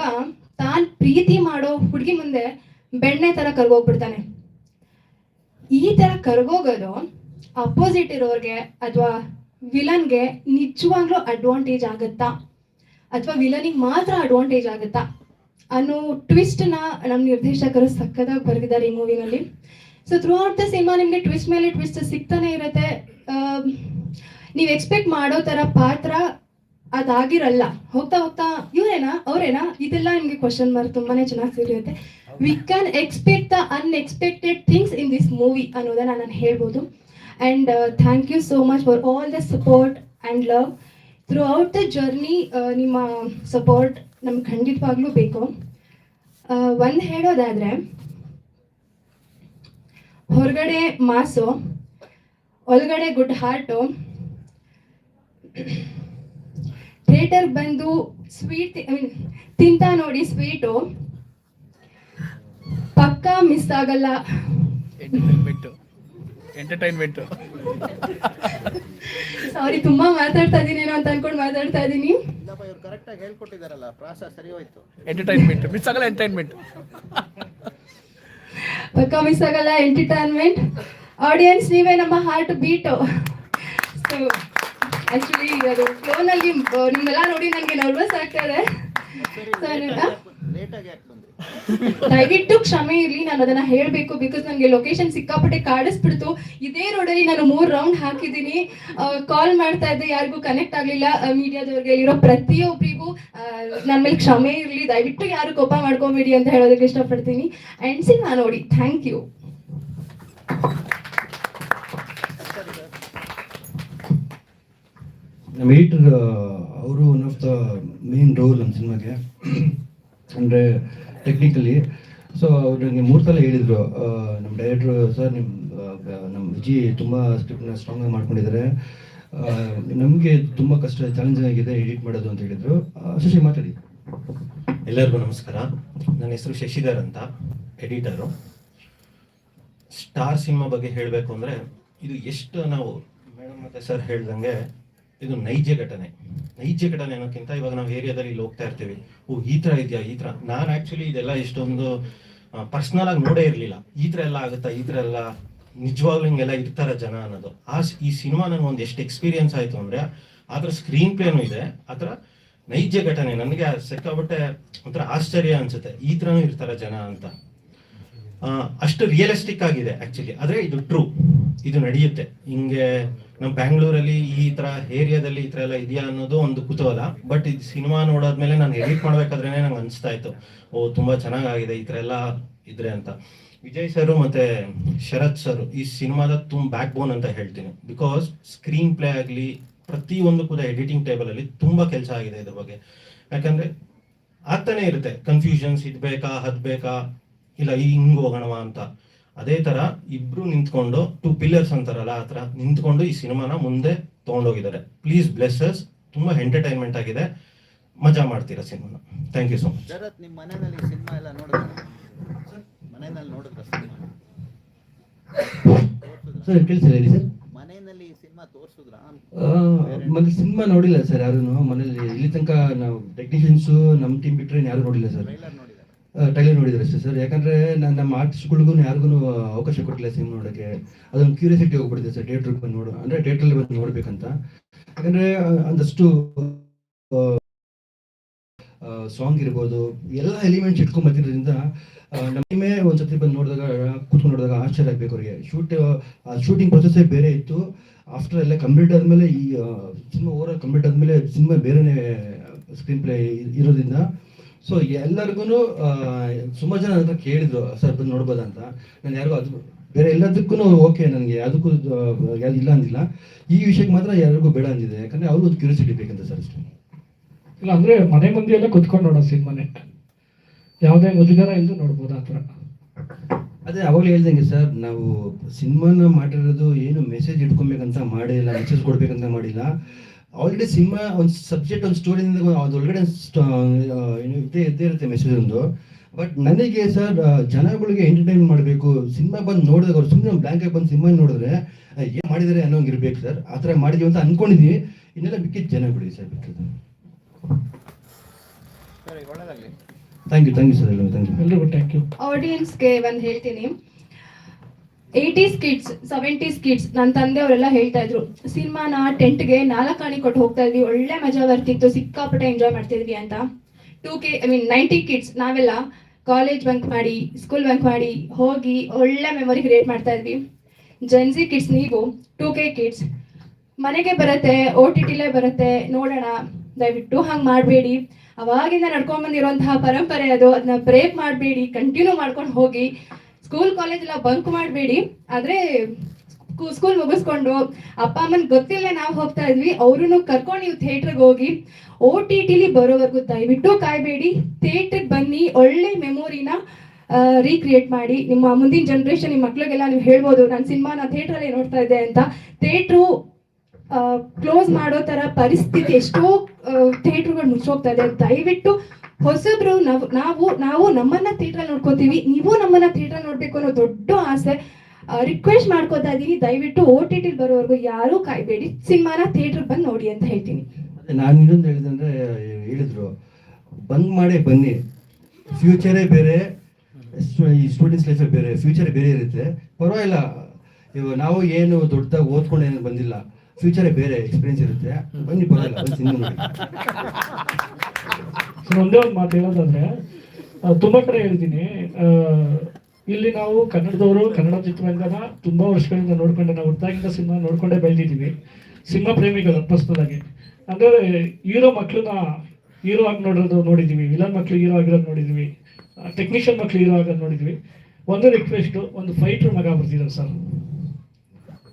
ತಾನು ಪ್ರೀತಿ ಮಾಡೋ ಹುಡುಗಿ ಮುಂದೆ ಬೆಣ್ಣೆ ತರ ಕರ್ಗೋಗ್ಬಿಡ್ತಾನೆ. ಈ ತರ ಕರ್ಗೋಗೋದು ಅಪೋಸಿಟ್ ಇರೋರ್ಗೆ ಅಥವಾ ವಿಲನ್ಗೆ ನಿಜವಾಗ್ಲೂ ಅಡ್ವಾಂಟೇಜ್ ಆಗುತ್ತಾ? ಅಥವಾ ವಿಲನಿಗೆ ಮಾತ್ರ ಅಡ್ವಾಂಟೇಜ್ ಆಗುತ್ತಾ? ಅನ್ನೋ ನ ನಮ್ಮ ನಿರ್ದೇಶಕರು ಸಕ್ಕದಾಗಿ ಬರೆದಿದ್ದಾರೆ ಈ ಮೂವಿನಲ್ಲಿ so throughout the cinema ನಿಮಗೆ ಟ್ವಿಸ್ಟ್ ಮೇಲೆ ಟ್ವಿಸ್ಟ್ ಸಿಗ್ತಾನೆ ಇರುತ್ತೆ. ನೀವು ಎಕ್ಸ್ಪೆಕ್ಟ್ ಮಾಡೋ ಥರ ಪಾತ್ರ ಅದಾಗಿರಲ್ಲ. ಹೋಗ್ತಾ ಹೋಗ್ತಾ ಇವರೇನಾ, ಅವರೇನಾ? ಇದೆಲ್ಲ ನಿಮಗೆ ಕ್ವಶನ್ ಮಾರ್ಕ್ ತುಂಬಾನೇ ಚೆನ್ನಾಗಿ ಸಿಗುತ್ತೆ we can expect the unexpected things in this movie ಅನ್ನೋದನ್ನ ನಾನು ಹೇಳ್ಬೋದು. And thank you so much for all the support and love throughout the journey ನಿಮ್ಮ ಸಪೋರ್ಟ್ ನಮ್ಗೆ ಖಂಡಿತವಾಗ್ಲೂ ಬೇಕು. ಒಂದು ಹೇಳೋದಾದ್ರೆ, ಹೊರಗಡೆ ಮಾಸು, ಒಳಗಡೆ ಗುಡ್ ಹಾರ್ಟು, ಥಿಯೇಟರ್ ಬಂದು ಸ್ವೀಟ್ ತಿಂತ ನೋಡಿ ಸ್ವೀಟು, ಪಕ್ಕಾ ಮಿಸ್ ಆಗಲ್ಲ. ಎಂಟರ್ಟೈನ್ಮೆಂಟು ಸಾರಿ ತುಂಬಾ ಮಾತಾಡ್ತಾ ಇದೀನೇನೋ ಅಂತ ಅನ್ಕೊಂಡು ಮಾತಾಡ್ತಾ ಇದೀನಿ ಇಲ್ಲಪ್ಪ ಇವ್ರು ಕರೆಕ್ಟಾಗಿ ಹೇಳ್ಕೊಟ್ಟಿದಾರಲ್ಲ ಪ್ರಾಸ ಸರಿ ಹೋಯ್ತು. ಎಂಟರ್ಟೈನ್ಮೆಂಟ್ ಮಿಸ್ ಆಗಲ್ಲ ಎಂಟರ್ಟೈನ್ಮೆಂಟ್ ಪಕ್ಕ ಮಿಸ್ ಆಗಲ್ಲ ಎಂಟರ್ಟೈನ್ಮೆಂಟ್ ಆಡಿಯನ್ಸ್ ನೀವೇ ನಮ್ಮ ಹಾರ್ಟ್ ಬೀಟು ಸೊ ಆಕ್ಚುಲಿ ಅದು ಫೋನಲ್ಲಿ ನಿಮ್ಮೆಲ್ಲ ನೋಡಿ ನನಗೆ ನರ್ವಸ್ ಆಗ್ತಾ ಇದೆ. ಸರಿ ಸರಿ, ಲೇಟಾಗಿ ದಯವಿಟ್ಟು ಕ್ಷಮೆ ಇರಲಿ, ನಾನು ಅದನ್ನ ಹೇಳ್ಬೇಕು ಬಿಕಾಸ್ ನನಗೆ ಲೊಕೇಶನ್ ಸಿಕ್ಕಾಪಟ್ಟೆ ಕಾಡಿಸ್ಬಿಡ್ತು. ಇದೇ ರೋಡಲ್ಲಿ ನಾನು ಮೂರ್ ರೌಂಡ್ ಹಾಕಿದ್ದೀನಿ. ಕಾಲ್ ಮಾಡ್ತಾ ಇದ್ದೆ, ಯಾರಿಗೂ ಕನೆಕ್ಟ್ ಆಗ್ಲಿಲ್ಲ. ಮೀಡಿಯಾದವ್ರಿಗೆ ಇರೋ ಪ್ರತಿಯೊಬ್ಬರಿಗೂ ನನ್ನ ಮೇಲೆ ಕ್ಷಮೆ ಇರಲಿ. ದಯವಿಟ್ಟು ಯಾರು ಕೋಪ ಮಾಡ್ಕೊಬೇಡಿ ಅಂತ ಹೇಳೋದಕ್ಕೆ ಇಷ್ಟಪಡ್ತೀನಿ. ಅಂಡ್ ಸಿನಿಮಾ ನೋಡಿ. ಥ್ಯಾಂಕ್ ಯು ಅವರು one of the main role ನಮ್ಮ ಸಿನಿಮಾಗೆ ಅಂದರೆ ಟೆಕ್ನಿಕಲಿ ಸೊ ಅವ್ರಿಗೆ ಮೂರು ಸಲ ಹೇಳಿದರು ನಮ್ಮ ಡೈರೆಕ್ಟ್ರು ಸರ್ ನಿಮ್ಮ ನಮ್ಮ ವಿಜಿ ತುಂಬ ಸ್ಕ್ರಿಪ್ಟ್ನ ಸ್ಟ್ರಾಂಗಾಗಿ ಮಾಡ್ಕೊಂಡಿದ್ದಾರೆ ನಮಗೆ ತುಂಬ ಕಷ್ಟ ಚಾಲೆಂಜಿಂಗ್ ಆಗಿದೆ ಎಡಿಟ್ ಮಾಡೋದು ಅಂತ ಹೇಳಿದರು. ಶಶಿ ಮಾತಾಡಿ. ಎಲ್ಲರಿಗೂ ನಮಸ್ಕಾರ. ನನ್ನ ಹೆಸರು ಶಶಿಧರ್ ಅಂತ ಎಡಿಟರು ಸ್ಟಾರ್ ಸಿನಿಮಾ ಬಗ್ಗೆ ಹೇಳಬೇಕು ಅಂದರೆ, ಇದು ಎಷ್ಟು ನಾವು, ಮೇಡಮ್ ಮತ್ತೆ ಸರ್ ಹೇಳ್ದಂಗೆ ಇದು ನೈಜ ಘಟನೆ. ನೈಜ ಘಟನೆ ಅನ್ನೋಕ್ಕಿಂತ ಇವಾಗ ನಾವು ಏರಿಯಾದಲ್ಲಿ ಇಲ್ಲಿ ಹೋಗ್ತಾ ಇರ್ತೀವಿ. ಓ, ಈ ಥರ ಇದೆಯಾ, ಈ ಥರ. ನಾನು ಆ್ಯಕ್ಚುಲಿ ಇದೆಲ್ಲ ಇಷ್ಟೊಂದು ಪರ್ಸ್ನಲ್ ಆಗಿ ನೋಡೇ ಇರಲಿಲ್ಲ. ಈ ಥರ ಎಲ್ಲ ಆಗುತ್ತಾ, ಈ ಥರ ಎಲ್ಲ ನಿಜವಾಗ್ಲೂ ಹಿಂಗೆಲ್ಲ ಇರ್ತಾರ ಜನ ಅನ್ನೋದು. ಆ ಈ ಸಿನಿಮಾ ನನಗೆ ಒಂದು ಎಷ್ಟು ಎಕ್ಸ್ಪೀರಿಯನ್ಸ್ ಆಯಿತು ಅಂದರೆ, ಅದರ ಸ್ಕ್ರೀನ್ ಪ್ಲೇನೂ ಇದೆ, ಅದರ ನೈಜ ಘಟನೆ. ನನಗೆ ಸಿಕ್ಕಾಬಟ್ಟೆ ಒಂಥರ ಆಶ್ಚರ್ಯ ಅನ್ಸುತ್ತೆ. ಈ ಥರನೂ ಇರ್ತಾರ ಜನ ಅಂತ. ಅಷ್ಟು ರಿಯಲಿಸ್ಟಿಕ್ ಆಗಿದೆ ಆಕ್ಚುಲಿ ಆದ್ರೆ ಇದು ಟ್ರೂ ಇದು ನಡೆಯುತ್ತೆ. ಹಿಂಗೆ ನಮ್ಮ ಬ್ಯಾಂಗ್ಳೂರಲ್ಲಿ ಈ ತರ ಏರಿಯಾದಲ್ಲಿ ಈ ತರ ಎಲ್ಲ ಇದೆಯಾ ಅನ್ನೋದು ಒಂದು ಕುತೂಹಲ. ಬಟ್ ಇದು ಸಿನಿಮಾ ನೋಡಾದ್ಮೇಲೆ ನಾನು ಎಡಿಟ್ ಮಾಡ್ಬೇಕಾದ್ರೆ ನಂಗೆ ಅನಿಸ್ತಾ ಇತ್ತು. ಓ, ತುಂಬಾ ಚೆನ್ನಾಗಾಗಿದೆ ಈ ತರ ಎಲ್ಲ ಇದ್ರೆ ಅಂತ. ವಿಜಯ್ ಸರ್ ಮತ್ತೆ ಶರತ್ ಸರ್ ಈ ಸಿನಿಮಾದ ತುಂಬ ಬ್ಯಾಕ್ ಬೋನ್ ಅಂತ ಹೇಳ್ತೀನಿ. ಬಿಕಾಸ್ ಸ್ಕ್ರೀನ್ ಪ್ಲೇ ಆಗಲಿ ಒಂದು ಕೂಡ ಎಡಿಟಿಂಗ್ ಟೇಬಲ್ ಅಲ್ಲಿ ತುಂಬಾ ಕೆಲಸ ಆಗಿದೆ ಇದ್ರ ಬಗ್ಗೆ. ಯಾಕಂದ್ರೆ ಆಗ್ತಾನೆ ಇರುತ್ತೆ. ಕನ್ಫ್ಯೂಷನ್ಸ್ ಇದ್ ಹದ್ಬೇಕಾ ಇಲ್ಲ ಇಲ್ಲ ಹಿಂಗ್ ಹೋಗೋಣವಾ ಅಂತ. ಅದೇ ತರ ಇಬ್ರು ನಿಂತ್ಕೊಂಡು ಟೂ ಪಿಲ್ಲರ್ಸ್ ಅಂತಾರಲ್ಲ ಆ ತರ ನಿಂತ್ಕೊಂಡು ಈ ಸಿನಿಮಾನ ಮುಂದೆ ತಗೊಂಡೋಗಿದ್ದಾರೆ. ಪ್ಲೀಸ್ ಬ್ಲೆಸ್ಸಸ್ ತುಂಬಾ ಎಂಟರ್ಟೈನ್ಮೆಂಟ್ ಆಗಿದೆ. ಮಜಾ ಮಾಡ್ತೀರಾ ಸಿನಿಮಾನ? Thank you so much Sharath ನಿಮ್ಮ ಮನೆಯಲ್ಲಿ ಸಿನಿಮಾ ಎಲ್ಲ ನೋಡಿದ್ರ? ಮನೆಯಲ್ಲಿ ನೋಡಿದ್ರ ಸಿನಿಮಾ? ಸರ್ ಕೇಳಿಸಿಲ್ಲ ಹೇಳಿ ಸರ್. ಮನೆಯಲ್ಲಿ ಸಿನಿಮಾ ತೋರ್ಸುದ್ರ? ಮತ್ತೆ ಸಿನಿಮಾ ನೋಡಿಲ್ಲ ಸರ್ ಯಾರು ಮನೇಲಿ ಇಲ್ಲಿ ತನಕ ನಾವು ಟೆಕ್ನಿಷಿಯನ್ಸ್ ನಮ್ಮ ಟೀಮ್ ಬಿಟ್ಟರೆ ಯಾರು ನೋಡಿಲ್ಲ ಸರ್. ಟ್ರೈಲರ್ ನೋಡಿದಾರೆ ಅಷ್ಟೇ ಸರ್ ಯಾಕಂದ್ರೆ ನಾನು ನಮ್ಮ ಆರ್ಟಿಸ್ಟ್ಗಳಿಗೂ ಯಾರಿಗೂ ಅವಕಾಶ ಕೊಟ್ಟಿಲ್ಲ ಸಿನಿಮಾ ನೋಡೋಕ್ಕೆ. ಅದೊಂದು ಕ್ಯೂರಿಯಾಸಿಟಿ ಹೋಗ್ಬಿಡುತ್ತೆ ಸರ್ ಥಿಯೇಟ್ರಿಗೆ ಬಂದು ನೋಡು ಅಂದ್ರೆ ಥಿಯೇಟ್ರಲ್ಲಿ ಬಂದು ನೋಡ್ಬೇಕಂತ. ಯಾಕಂದ್ರೆ ಒಂದಷ್ಟು ಸಾಂಗ್ ಇರ್ಬೋದು, ಎಲ್ಲ ಎಲಿಮೆಂಟ್ಸ್ ಇಟ್ಕೊಂಡ್ ಬಂದಿರೋದ್ರಿಂದ ನಮ್ಮೇ ಒಂದ್ಸತಿ ಬಂದು ನೋಡಿದಾಗ, ಕೂತ್ಕೊಂಡು ನೋಡಿದಾಗ ಆಶ್ಚರ್ಯ ಆಗ್ಬೇಕು ಅವರಿಗೆ. ಶೂಟ್ ಶೂಟಿಂಗ್ ಪ್ರೊಸೆಸ್ಸೇ ಬೇರೆ ಇತ್ತು. ಆಫ್ಟರ್ ಎಲ್ಲ ಕಂಪ್ಲೀಟ್ ಆದಮೇಲೆ ಈ ಸಿನಿಮಾ ಓವರ್ ಕಂಪ್ಲೀಟ್ ಆದಮೇಲೆ ಸಿನಿಮಾ ಬೇರೆನೇ ಸ್ಕ್ರೀನ್ ಪ್ಲೇ ಇರೋದ್ರಿಂದ ಸೊ ಎಲ್ಲರಿಗೂ ಸುಮಾರು ಜನ ಹತ್ರ ಕೇಳಿದ್ರು ಸರ್ ಬಂದು ನೋಡ್ಬೋದಾ ಅಂತ? ನಾನು ಯಾರಿಗೂ ಅದು ಬೇರೆ ಎಲ್ಲದಕ್ಕೂ ಓಕೆ ನನಗೆ ಅದಕ್ಕೂ ಯಾವ್ದು ಇಲ್ಲ ಅಂದಿಲ್ಲ. ಈ ವಿಷಯಕ್ಕೆ ಮಾತ್ರ ಯಾರಿಗೂ ಬೇಡ ಅಂದಿದೆ. ಯಾಕಂದ್ರೆ ಅವ್ರಿಗೂ ಒಂದು ಕ್ಯೂರಿಯಾಸಿಟಿ ಬೇಕಂತ ಸರ್ ಅಷ್ಟೇ. ಇಲ್ಲ ಅಂದ್ರೆ ಮನೆ ಮಂದಿ ಎಲ್ಲ ಕುತ್ಕೊಂಡು ನೋಡೋ ಸಿನಿಮಾನೆ. ಯಾವುದೇ ಮುಜುಗರ ಇಲ್ಲದೆ ನೋಡ್ಬೋದು ಆ ಥರ. ಅದೇ ಅವಾಗಲೇ ಹೇಳ್ದಂಗೆ ಸರ್ ನಾವು ಸಿನಿಮಾನ ಮಾಡಿರೋದು ಏನು ಮೆಸೇಜ್ ಇಟ್ಕೊಬೇಕಂತ ಮಾಡಿಲ್ಲ ಮೆಸೇಜ್ ಕೊಡ್ಬೇಕಂತ ಮಾಡಿಲ್ಲ. ಆಲ್ರೆಡಿ ಸಿನಿಮಾ ಒಂದು ಸಬ್ಜೆಕ್ಟ್ ಒಂದು ಸ್ಟೋರಿ ಅದೊಳಗಡೆ ಸ್ಟ್- ಇದೇ ಇದ್ದೇ ಇದ್ದೇ ಇರುತ್ತೆ ಮೆಸೇಜ್ ಒಂದು ಬಟ್ ನನಗೆ ಸರ್ ಜನಗಳಿಗೆ ಎಂಟರ್ಟೈನ್ ಮಾಡಬೇಕು ಸಿನಿಮಾ ಬಂದು ನೋಡಿದಾಗ ಅವ್ರು ಸುಮ್ಮನೆ ಬ್ಲಾಂಕ್ ಆಗಿ ಬಂದು ಸಿನಿಮಾ ನೋಡಿದ್ರೆ ಏನು ಮಾಡಿದರೆ ಅನ್ನೋಂಗೆ ಇರಬೇಕು ಸರ್ ಆ ಥರ ಮಾಡಿದೀವಿ ಅಂತ ಅನ್ಕೊಂಡಿದ್ವಿ. ಇನ್ನೆಲ್ಲ ಬಿಕ್ಕಿದ್ದು ಜನಗಳಿಗೆ ಬಿಡಿ ಸರ್ ಬಿಕ್ಕಿದ್ದು. ಸರಿ thank you thank you sir ಎಲ್ಲ ಥ್ಯಾಂಕ್ ಯು ಎಲ್ಲರಿಗೂ ಥ್ಯಾಂಕ್ ಯು ಆಡಿಯನ್ಸ್ಗೆ ಒಂದು ಹೇಳ್ತೀನಿ. ಏಯ್ಟೀಸ್ ಕಿಡ್ಸ್ ಸೆವೆಂಟೀಸ್ ಕಿಡ್ಸ್ ನನ್ನ ತಂದೆ ಅವರೆಲ್ಲ ಹೇಳ್ತಾ ಇದ್ರು ಸಿನಿಮಾನ ಟೆಂಟ್ಗೆ ನಾಲ್ಕು ಆಣಿ ಕೊಟ್ಟು ಹೋಗ್ತಾ ಇದ್ವಿ, ಒಳ್ಳೆ ಮಜಾ ಬರ್ತಿತ್ತು, ಸಿಕ್ಕಾಪಟ್ಟೆ ಎಂಜಾಯ್ ಮಾಡ್ತಿದ್ವಿ ಅಂತ. Two K I mean ninety kids ನಾವೆಲ್ಲ ಕಾಲೇಜ್ ಬಂಕ್ ಮಾಡಿ ಸ್ಕೂಲ್ ಬಂಕ್ ಮಾಡಿ ಹೋಗಿ ಒಳ್ಳೆ ಮೆಮೊರಿ ಕ್ರಿಯೇಟ್ ಮಾಡ್ತಾ ಇದ್ವಿ. ಜೆನ್ಸಿ ಕಿಡ್ಸ್ ನೀವು ಟೂ ಕೆ ಕಿಡ್ಸ್ ಮನೆಗೆ ಬರುತ್ತೆ ಓ ಟಿ ಟಿಲೇ ಬರುತ್ತೆ, ನೋಡೋಣ, ದಯವಿಟ್ಟು ಹಂಗೆ ಮಾಡಬೇಡಿ. ಅವಾಗಿಂದ ನಡ್ಕೊಂಡ್ ಬಂದಿರುವಂತಹ ಪರಂಪರೆ ಅದು ಅದನ್ನ ಬ್ರೇಕ್ ಮಾಡಬೇಡಿ ಕಂಟಿನ್ಯೂ ಮಾಡ್ಕೊಂಡು ಹೋಗಿ ಸ್ಕೂಲ್ ಕಾಲೇಜ್ ಎಲ್ಲ ಬಂಕ್ ಮಾಡಬೇಡಿ. ಆದ್ರೆ ಸ್ಕೂಲ್ ಮುಗಿಸ್ಕೊಂಡು ಅಪ್ಪ, ಅಮ್ಮನ್ ಗೊತ್ತಿಲ್ಲ ನಾವು ಹೋಗ್ತಾ ಇದ್ವಿ. ಅವ್ರನ್ನು ಕರ್ಕೊಂಡು ನೀವು ಥಿಯೇಟ್ರಿಗೆ ಹೋಗಿ ಓ ಟಿ ಟಿಲಿ ಬರೋವರೆಗೂ ದಯವಿಟ್ಟು ಕಾಯ್ಬೇಡಿ. ಥಿಯೇಟರ್ ಬನ್ನಿ, ಒಳ್ಳೆ ಮೆಮೊರಿನ ರೀಕ್ರಿಯೇಟ್ ಮಾಡಿ. ನಿಮ್ಮ ಮುಂದಿನ ಜನ್ರೇಷನ್ ನಿಮ್ಮ ಮಕ್ಳಿಗೆಲ್ಲ ನೀವು ಹೇಳ್ಬೋದು, ನಾನು ಸಿನಿಮಾನ ಥಿಯೇಟ್ರಲ್ಲಿ ನೋಡ್ತಾ ಇದ್ದೆ ಅಂತ. ಥಿಯೇಟ್ರು ಕ್ಲೋಸ್ ಮಾಡೋ ತರ ಪರಿಸ್ಥಿತಿ ಎಷ್ಟೋ ಥಿಯೇಟರ್ಗಳು ಮುಚ್ಚೋಗ್ತಾ ಇದೆ. ದಯವಿಟ್ಟು ಹೊಸಬ್ರು, ನಾವು ನಾವು ನಾವು ನಮ್ಮನ್ನ ಥಿಯೇಟರ್ ನೋಡ್ಕೋತೀವಿ, ನೀವು ನಮ್ಮನ್ನ ಥಿಯೇಟರ್ ನೋಡ್ಬೇಕು ಅನ್ನೋ ದೊಡ್ಡ ಆಸೆ ರಿಕ್ವೆಸ್ಟ್ ಮಾಡ್ಕೋತಾ ಇದೀನಿ ದಯವಿಟ್ಟು ಓ ಟಿ ಟಿಲಿ ಬರೋವರೆಗೂ ಯಾರೂ ಕಾಯ್ಬೇಡಿ. ಸಿನಿಮಾನ ಥಿಯೇಟರ್ ಬಂದು ನೋಡಿ ಅಂತ ಹೇಳ್ತೀನಿ. ನಾನು ಇನ್ನೊಂದು ಹೇಳಿದಂದ್ರೆ ಹೇಳಿದ್ರು. ಬಂದ್ ಮಾಡೇ ಬನ್ನಿ. ಫ್ಯೂಚರೇ ಬೇರೆ ಈ ಸ್ಟೂಡೆಂಟ್ಸ್ ಲೈಫೇ ಬೇರೆ ಫ್ಯೂಚರ್ ಬೇರೆ ಇರುತ್ತೆ. ಪರವಾಗಿಲ್ಲ. ಇವಾಗ ನಾವು ಏನು ದೊಡ್ಡದಾಗಿ ಓದ್ಕೊಂಡು ಏನು ಬಂದಿಲ್ಲ. ಫ್ಯೂಚರೇ ಬೇರೆ ಎಕ್ಸ್ಪೀರಿಯನ್ಸ್ ಇರುತ್ತೆ. ಬನ್ನಿ, ಪರವಾಗಿಲ್ಲ. ಸಿನಿಮಾ ಒಂದೇ ಒಂದು ಮಾತು ಹೇಳೋದಾದ್ರೆ ತುಂಬಾ ಕಡೆ ಹೇಳ್ತೀನಿ. ಇಲ್ಲಿ ನಾವು ಕನ್ನಡದವರು, ಕನ್ನಡ ಚಿತ್ರರಂಗನ ತುಂಬಾ ವರ್ಷಗಳಿಂದ ನೋಡ್ಕೊಂಡೆ, ನಾವು ಹುಟ್ಟಾಗಿಂದ ಸಿನಿಮಾ ನೋಡ್ಕೊಂಡೇ ಬೆಳೆದಿದ್ದೀವಿ. ಸಿನಿಮಾ ಪ್ರೇಮಿಗಳು ಪರ್ಸ್ನಲ್ ಅಂದರೆ, ಹೀರೋ ಮಕ್ಕಳನ್ನ ಹೀರೋ ಆಗಿ ನೋಡಿರೋದು ನೋಡಿದೀವಿ ವಿಲನ್ ಮಕ್ಳು ಹೀರೋ ಆಗಿರೋದು ನೋಡಿದೀವಿ ಟೆಕ್ನಿಷಿಯನ್ ಮಕ್ಕಳು ಹೀರೋ ಆಗೋದು ನೋಡಿದ್ವಿ ಒಂದು ರಿಕ್ವೆಸ್ಟ್ ಒಂದು ಫೈಟ್ರ್ ಮಗ ಬರ್ತಿದ್ದಾರೆ ಸರ್.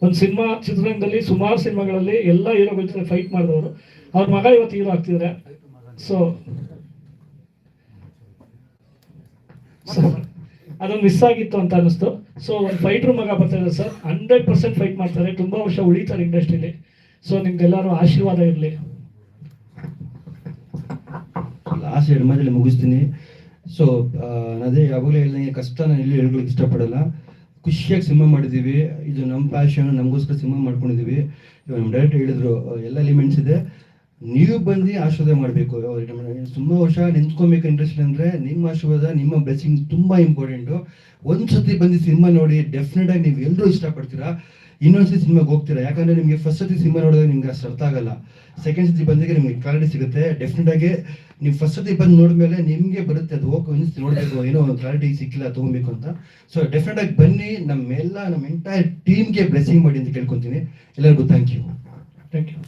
ಒಂದು ಸಿನಿಮಾ ಚಿತ್ರರಂಗದಲ್ಲಿ, ಸುಮಾರು ಸಿನಿಮಾಗಳಲ್ಲಿ ಎಲ್ಲ ಹೀರೋಗಳ ಜೊತೆ ಫೈಟ್ ಮಾಡಿದವರು. ಅವ್ರ ಮಗ ಇವತ್ತು ಹೀರೋ ಆಗ್ತಿದ್ದಾರೆ ಸೊ ಅದೊಂದು ಮಿಸ್ ಆಗಿತ್ತು ಅಂತ ಅನಿಸ್ತು ಸೊ ಒಂದು ಫೈಟ್ರ್ ಮಗ ಬರ್ತಾ ಇದ್ದಾರೆ ಸರ್. ಹಂಡ್ರೆಡ್ ಪರ್ಸೆಂಟ್ ಫೈಟ್ ಮಾಡ್ತಾರೆ. ತುಂಬಾ ವರ್ಷ ಉಳಿತಾರೆ ಇಂಡಸ್ಟ್ರಿಲಿ ಸೊ ನಿಮ್ಗೆಲ್ಲರೂ ಆಶೀರ್ವಾದ ಇರಲಿ. ಲಾಸ್ಟ್ ಎರಡು ಮಾತಲ್ಲಿ ಮುಗಿಸ್ತೀನಿ. ಸೊ ಅದೇ ಯಾವಾಗಲೂ ಹೇಳಿದಂಗೆ ಕಷ್ಟ ನಾನು ಇಲ್ಲಿ ಹೇಳ್ಕೊಳಕ್ಕೆ ಇಷ್ಟಪಡಲ್ಲ. ಖುಷಿಯಾಗಿ ಸಿನಿಮಾ ಮಾಡಿದ್ದೀವಿ ಇದು ನಮ್ಮ ಪ್ಯಾಷನ್ ನಮಗೋಸ್ಕರ ಸಿನಿಮಾ ಮಾಡ್ಕೊಂಡಿದ್ದೀವಿ ಇವಾಗ ನಮ್ಮ ಡೈರೆಕ್ಟ್ ಹೇಳಿದ್ರು ಎಲ್ಲ ಎಲಿಮೆಂಟ್ಸ್ ಇದೆ. ನೀವು ಬಂದು ಆಶೀರ್ವಾದ ಮಾಡಬೇಕು. ತುಂಬ ವರ್ಷ ನಿಂತ್ಕೊಬೇಕು ಇಂಟ್ರೆಸ್ಟ್ ಅಂದರೆ ನಿಮ್ಮ ಆಶೀರ್ವಾದ, ನಿಮ್ಮ ಬ್ಲೆಸ್ಸಿಂಗ್ ತುಂಬ ಇಂಪಾರ್ಟೆಂಟು ಒಂದು ಸತಿ ಬಂದು ಸಿನಿಮಾ ನೋಡಿ ಡೆಫಿನೆಟ್ ಆಗಿ ನೀವು ಎಲ್ಲರೂ ಇಷ್ಟಪಡ್ತೀರಾ? ಇನ್ನೊಂದ್ಸತಿ ಸಿನಿಮಾಗೆ ಹೋಗ್ತೀರಾ? ಯಾಕಂದ್ರೆ ನಿಮಗೆ ಫಸ್ಟ್ ಸತಿ ಸಿನಿಮಾ ನೋಡಿದ್ರೆ ನಿಮ್ಗೆ ಅಷ್ಟು ಅರ್ಥ ಆಗಲ್ಲ. ಸೆಕೆಂಡ್ ಸತಿ ಬಂದಾಗ ನಿಮಗೆ ಕ್ಲಾರಿಟಿ ಸಿಗುತ್ತೆ. ಡೆಫಿನೆಟ್ ಆಗಿ ನೀವು ಫಸ್ಟ್ ಸತಿ ಬಂದು ನೋಡಿದ್ಮೇಲೆ ನಿಮಗೆ ಬರುತ್ತೆ. ಅದು ಹೋಗಿ ಒಂದ್ಸತಿ ನೋಡಬೇಕು ಏನೋ ಒಂದು ಕ್ಲಾರಿಟಿ ಸಿಕ್ಕಿಲ್ಲ, ತೊಗೊಬೇಕು ಅಂತ. ಸೊ ಡೆಫಿನೆಟ್ ಆಗಿ ಬನ್ನಿ, ನಮ್ಮೆಲ್ಲ ನಮ್ಮ ಎಂಟೈರ್ ಟೀಮ್ಗೆ ಬ್ಲೆಸ್ಸಿಂಗ್ ಮಾಡಿ ಅಂತ ಕೇಳ್ಕೊತೀನಿ. ಎಲ್ಲರಿಗೂ thank you thank you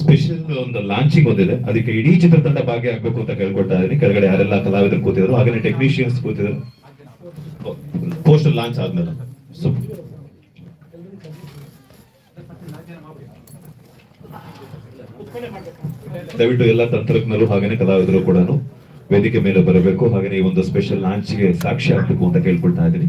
special ಒಂದು ಲಾಂಚಿಂಗ್ ಒಂದಿದೆ. ಅದಕ್ಕೆ ಇಡೀ ಚಿತ್ರತಂಡ ಭಾಗಿಯಾಗಬೇಕು ಅಂತ ಕೇಳ್ಕೊಳ್ತಾ ಇದ್ದೀನಿ. ಕೆಳಗಡೆ ಯಾರೆಲ್ಲ ಕಲಾವಿದರು ಕೂತಿದ್ರು ಹಾಗೆ ಟೆಕ್ನಿಷಿಯನ್ಸ್ ಕೂತಿದ್ರು. ಪೋಸ್ಟರ್ ಲಾಂಚ್ ಆದ್ಮೇಲೆ. ಸೊ ದಯವಿಟ್ಟು ಎಲ್ಲ ತಂತ್ರಜ್ಞರು ಹಾಗೇನೆ ಕಲಾವಿದರು ಕೂಡ ವೇದಿಕೆ ಮೇಲೆ ಬರಬೇಕು. ಹಾಗೇನೆ ಈ ಒಂದು ಸ್ಪೆಷಲ್ ಲಾಂಚ್ಗೆ ಸಾಕ್ಷಿ ಆಗ್ಬೇಕು ಅಂತ ಕೇಳ್ಕೊಳ್ತಾ ಇದ್ದೀನಿ.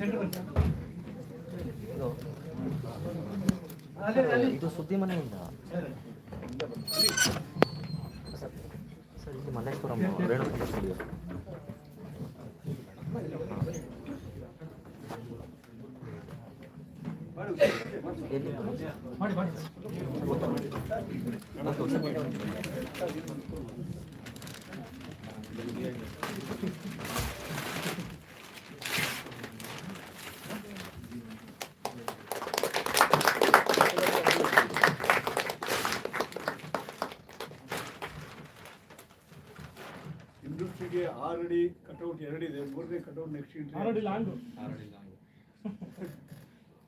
సెంటర్ ಇದು ಸುದ್ದಿ ಮನೆಯಿಂದ ಸರ್ ಇದು ಮಲ್ಲೇಶ್ವರಂ ರೇಣುಕಾ ಸ್ಟುಡಿಯೋ ಎಲ್ಲಿ? ಓಕೆ, ಕಟ್ಔಟ್ ಎರಡಿದೆ ಮೂರನೇ ಕಟೌಟ್ ನೆಕ್ಸ್ಟ್ ಆಲ್ರೆಡಿ ಲಾಂಗು.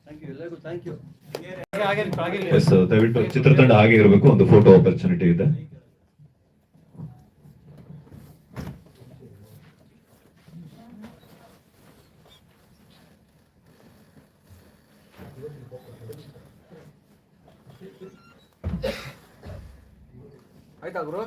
ಥ್ಯಾಂಕ್ ಯು ಎಲ್ಲರಿಗೂ ಥ್ಯಾಂಕ್ ಯು ಎಸ್ ದಯವಿಟ್ಟು ಚಿತ್ರತಂಡ ಹಾಗೆ ಇರಬೇಕು. ಒಂದು ಫೋಟೋ ಆಪರ್ಚುನಿಟಿ ಇದೆ. ಆಯ್ತಾ ಗುರು?